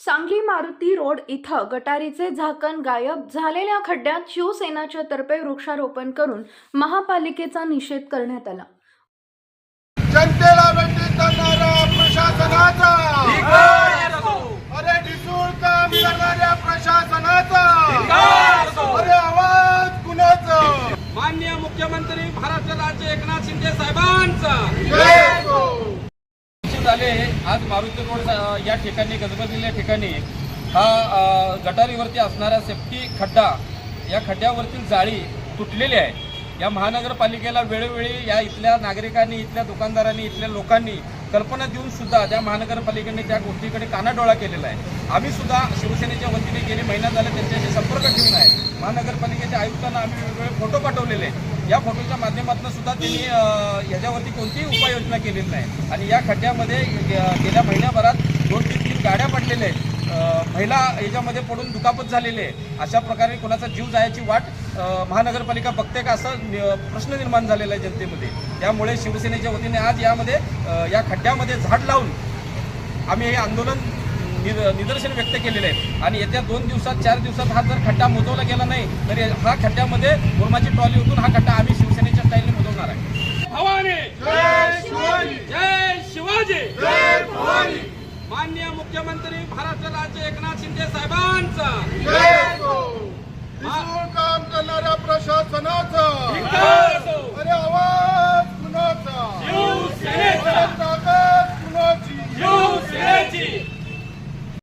Sangli Maruti road इथं गटारीचे झाकण गायब झालेल्या खड्ड्यात शिवसेनाच्या तर्फे वृक्षारोपण करून महापालिकेचा निषेध करण्यात आला. जनतेला वेटीत धरणारा प्रशासनाचा! अरे ढिसूळ काम करणाऱ्या प्रशासनाचा! अरे आवाज कुणाचा? माननीय मुख्यमंत्री महाराष्ट्र राज्य एकनाथ शिंदे साहेबांचा! आज मारुती रोड या ठिकाणी गजबजलेल्या ठिकाणी हा गटारीवरती असणारा सेफ्टी खड्डा या खड्ड्यावरतील जाळी तुटलेली आहे. या महानगरपालिकेला वेळोवेळी या इथल्या नागरिकांनी इथल्या दुकानदारांनी इथल्या लोकांनी कल्पना देऊन सुद्धा त्या महानगरपालिकेने त्या गोष्टीकडे कानाडोळा केलेला आहे. आम्ही सुद्धा शिवसेनेच्या वतीने गेली महिना झाला त्यांच्याशी संपर्क ठेवून आहे. महानगरपालिकेच्या आयुक्तांना आम्ही वेगवेगळे फोटो पाठवलेले या फोटोच्या माध्यमातून सुद्धा त्यांनी याच्यावरती कोणतीही उपाययोजना केलेली नाही. आणि या खड्ड्यामध्ये गेल्या महिन्याभरात पडलेले आहेत महिला याच्यामध्ये पडून दुखापत झालेली आहे. अशा प्रकारे कोणाचा जीव जायची वाट महानगरपालिका बघते का असं प्रश्न निर्माण झालेला आहे जनतेमध्ये. त्यामुळे शिवसेनेच्या वतीने आज यामध्ये या खड्ड्यामध्ये झाड लावून आम्ही हे आंदोलन निद निदर्शन व्यक्त केलेले आहे. आणि येत्या दोन दिवसात चार दिवसात हा जर खड्डा मोजवला गेला नाही तर हा खड्ड्यामध्ये मुरमाची ट्रॉली उतरून हा खड्डा आम्ही मान्य मुख्यमंत्री महाराष्ट्र राज्य एकनाथ शिंदे साहेबांचा. हो. काम करणाऱ्या प्रशासनाचा.